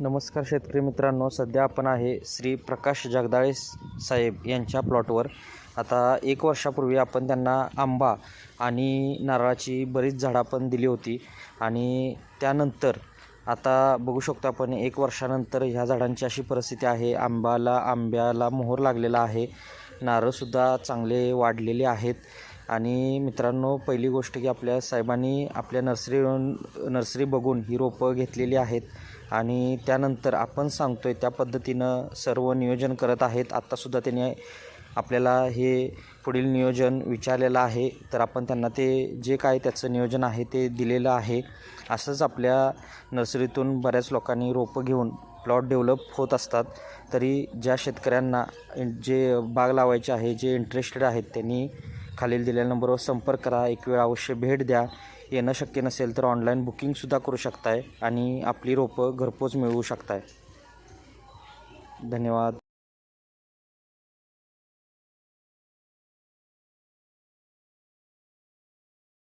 नमस्कार शेतकरी मित्रांनो सध्या आपण आहे श्री प्रकाश जगदाळे साहेब यांच्या प्लॉटवर. आता एक वर्षापूर्वी आपण त्यांना आंबा आणि नारळाची बरीच झाडं आपण दिली होती आणि त्यानंतर आता बघू शकतो आपण एक वर्षानंतर ह्या झाडांची अशी परिस्थिती आहे. आंबाला आंब्याला मोहर लागलेला आहे. नारळसुद्धा चांगले वाढलेले आहेत. आणि मित्रांनो पहिली गोष्ट की आपल्या साहेबांनी आपल्या नर्सरी नर्सरी बघून ही रोपं घेतलेली आहेत. आणि त्यानंतर आपण सांगतोय त्या पद्धतीनं सर्व नियोजन करत आहेत. आत्तासुद्धा त्यांनी आपल्याला हे पुढील नियोजन विचारलेलं आहे. तर आपण त्यांना ते जे काय त्याचं नियोजन आहे ते दिलेलं आहे. असंच आपल्या नर्सरीतून बऱ्याच लोकांनी रोपं घेऊन प्लॉट डेव्हलप होत असतात. तरी ज्या शेतकऱ्यांना जे बाग लावायचे आहे जे इंटरेस्टेड आहेत त्यांनी खालील दिलेल्या नंबरवर संपर्क करा. एक वेळ अवश्य भेट द्या. येणं शक्य नसेल तर ऑनलाईन बुकिंगसुद्धा करू शकताय आणि आपली रोपं घरपोच मिळवू शकताय. धन्यवाद.